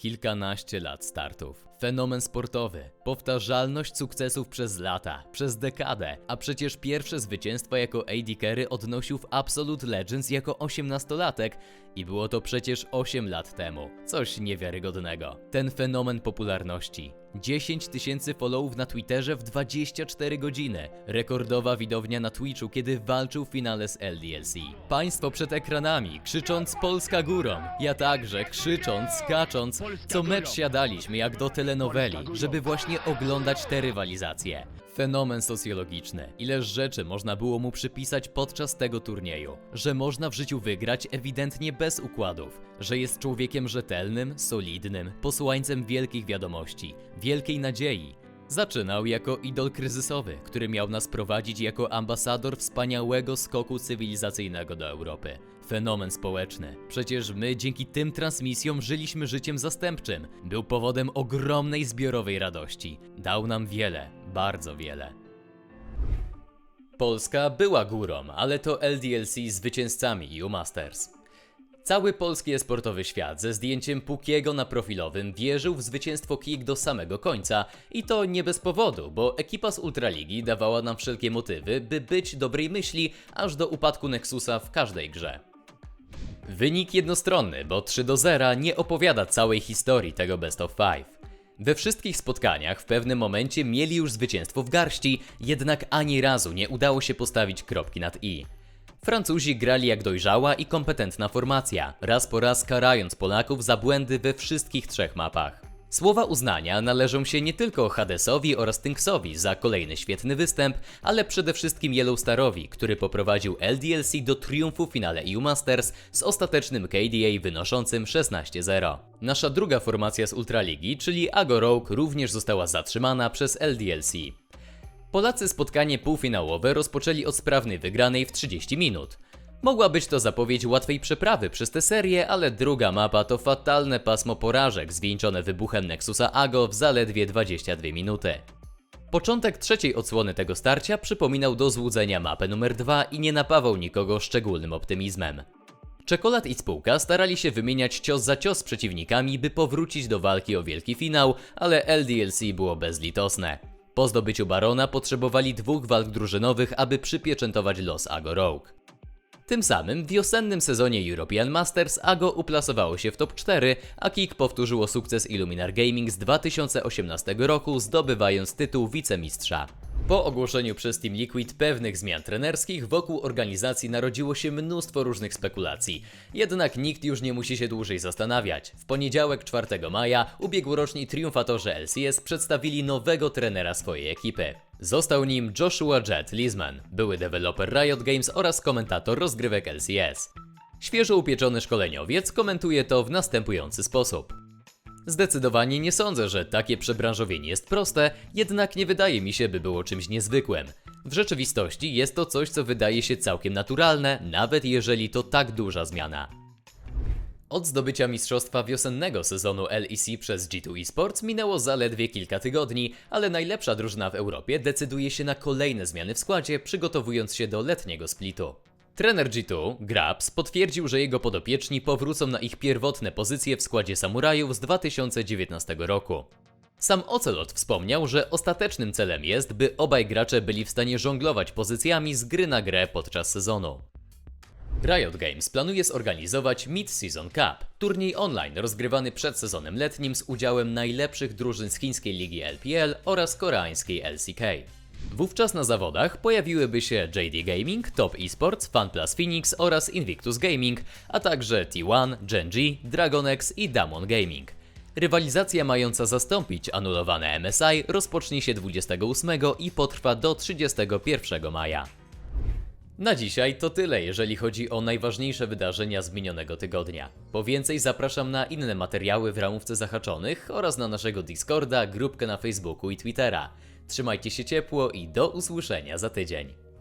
Kilkanaście lat startów. Fenomen sportowy. Powtarzalność sukcesów przez lata, przez dekadę. A przecież pierwsze zwycięstwa jako AD Carry odnosił w Absolute Legends jako 18-latek i było to przecież 8 lat temu. Coś niewiarygodnego. Ten fenomen popularności. 10 tysięcy followów na Twitterze w 24 godziny. Rekordowa widownia na Twitchu, kiedy walczył w finale z LDLC. Państwo przed ekranami, krzycząc Polska górą. Ja także, krzycząc, skacząc, co mecz siadaliśmy jak do telenoweli, żeby właśnie oglądać te rywalizacje. Fenomen socjologiczny. Ileż rzeczy można było mu przypisać podczas tego turnieju. Że można w życiu wygrać ewidentnie bez układów. Że jest człowiekiem rzetelnym, solidnym, posłańcem wielkich wiadomości, wielkiej nadziei. Zaczynał jako idol kryzysowy, który miał nas prowadzić jako ambasador wspaniałego skoku cywilizacyjnego do Europy. Fenomen społeczny. Przecież my dzięki tym transmisjom żyliśmy życiem zastępczym. Był powodem ogromnej zbiorowej radości. Dał nam wiele, bardzo wiele. Polska była górą, ale to LDLC zwycięzcami EU Masters. Cały polski esportowy świat ze zdjęciem Pukiego na profilowym wierzył w zwycięstwo KIK do samego końca i to nie bez powodu, bo ekipa z Ultraligi dawała nam wszelkie motywy, by być dobrej myśli aż do upadku Nexusa w każdej grze. Wynik jednostronny, bo 3 do 0 nie opowiada całej historii tego Best of 5. We wszystkich spotkaniach w pewnym momencie mieli już zwycięstwo w garści, jednak ani razu nie udało się postawić kropki nad i. Francuzi grali jak dojrzała i kompetentna formacja, raz po raz karając Polaków za błędy we wszystkich trzech mapach. Słowa uznania należą się nie tylko Hadesowi oraz Tynksowi za kolejny świetny występ, ale przede wszystkim Yellowstarowi, który poprowadził LDLC do triumfu w finale EU Masters z ostatecznym KDA wynoszącym 16-0. Nasza druga formacja z Ultraligi, czyli Ago Rogue, również została zatrzymana przez LDLC. Polacy spotkanie półfinałowe rozpoczęli od sprawnej wygranej w 30 minut. Mogła być to zapowiedź łatwej przeprawy przez tę serię, ale druga mapa to fatalne pasmo porażek zwieńczone wybuchem Nexusa Ago w zaledwie 22 minuty. Początek trzeciej odsłony tego starcia przypominał do złudzenia mapę numer 2 i nie napawał nikogo szczególnym optymizmem. Czekolad i spółka starali się wymieniać cios za cios z przeciwnikami, by powrócić do walki o wielki finał, ale LDLC było bezlitosne. Po zdobyciu Barona potrzebowali dwóch walk drużynowych, aby przypieczętować los Ago Rogue. Tym samym w wiosennym sezonie European Masters Ago uplasowało się w top 4, a Kik powtórzyło sukces Illuminar Gaming z 2018 roku, zdobywając tytuł wicemistrza. Po ogłoszeniu przez Team Liquid pewnych zmian trenerskich wokół organizacji narodziło się mnóstwo różnych spekulacji. Jednak nikt już nie musi się dłużej zastanawiać. W poniedziałek 4 maja ubiegłoroczni triumfatorzy LCS przedstawili nowego trenera swojej ekipy. Został nim Joshua Jet Lisman, były deweloper Riot Games oraz komentator rozgrywek LCS. Świeżo upieczony szkoleniowiec komentuje to w następujący sposób. Zdecydowanie nie sądzę, że takie przebranżowienie jest proste, jednak nie wydaje mi się, by było czymś niezwykłym. W rzeczywistości jest to coś, co wydaje się całkiem naturalne, nawet jeżeli to tak duża zmiana. Od zdobycia mistrzostwa wiosennego sezonu LEC przez G2 Esports minęło zaledwie kilka tygodni, ale najlepsza drużyna w Europie decyduje się na kolejne zmiany w składzie, przygotowując się do letniego splitu. Trener G2, Grabs, potwierdził, że jego podopieczni powrócą na ich pierwotne pozycje w składzie samurajów z 2019 roku. Sam Ocelot wspomniał, że ostatecznym celem jest, by obaj gracze byli w stanie żonglować pozycjami z gry na grę podczas sezonu. Riot Games planuje zorganizować Mid-Season Cup, turniej online rozgrywany przed sezonem letnim z udziałem najlepszych drużyn z chińskiej ligi LPL oraz koreańskiej LCK. Wówczas na zawodach pojawiłyby się JD Gaming, Top Esports, FunPlus Phoenix oraz Invictus Gaming, a także T1, Gen.G, Dragonex i Damon Gaming. Rywalizacja mająca zastąpić anulowane MSI rozpocznie się 28 i potrwa do 31 maja. Na dzisiaj to tyle, jeżeli chodzi o najważniejsze wydarzenia z minionego tygodnia. Po więcej zapraszam na inne materiały w ramówce zahaczonych oraz na naszego Discorda, grupkę na Facebooku i Twittera. Trzymajcie się ciepło i do usłyszenia za tydzień.